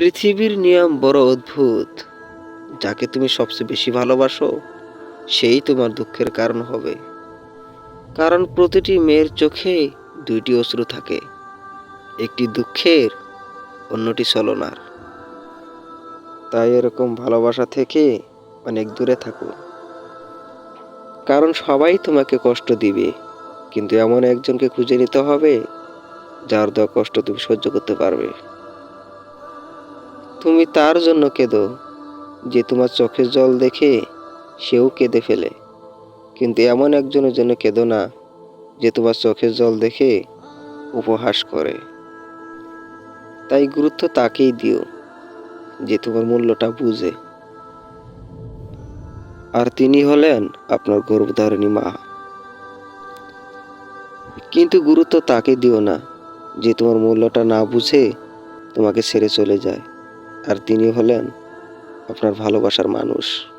পৃথিবীর নিয়ম বড় অদ্ভুত। যাকে তুমি সবচেয়ে বেশি ভালোবাসো, সেই তোমার দুঃখের কারণ হবে। কারণ প্রতিটি মেয়ের চোখে দুইটি অশ্রু থাকে, একটি দুঃখের, অন্যটি ছলনার। তাই এরকম ভালোবাসা থেকে অনেক দূরে থাকো। কারণ সবাই তোমাকে কষ্ট দিবে, কিন্তু এমন একজনকে খুঁজে নিতে হবে, যার দেওয়া কষ্ট তুমি সহ্য করতে পারবে। তুমি তার জন্য কেঁদো, যে তোমার চোখের জল দেখে সেও কেঁদে ফেলে। কিন্তু এমন একজনের জন্য কেঁদো না, যে তোমার চোখের জল দেখে উপহাস করে। তাই গুরুত্ব তাকেই দিও, যে তোমার মূল্যটা বুঝে। আর তিনি হলেন আপনার গর্ভধারিণী মা। কিন্তু গুরুত্ব তাকে দিও না, যে তোমার মূল্যটা না বুঝে তোমাকে ছেড়ে চলে যায়। আর তিনি হলেন আপনার ভালোবাসার মানুষ।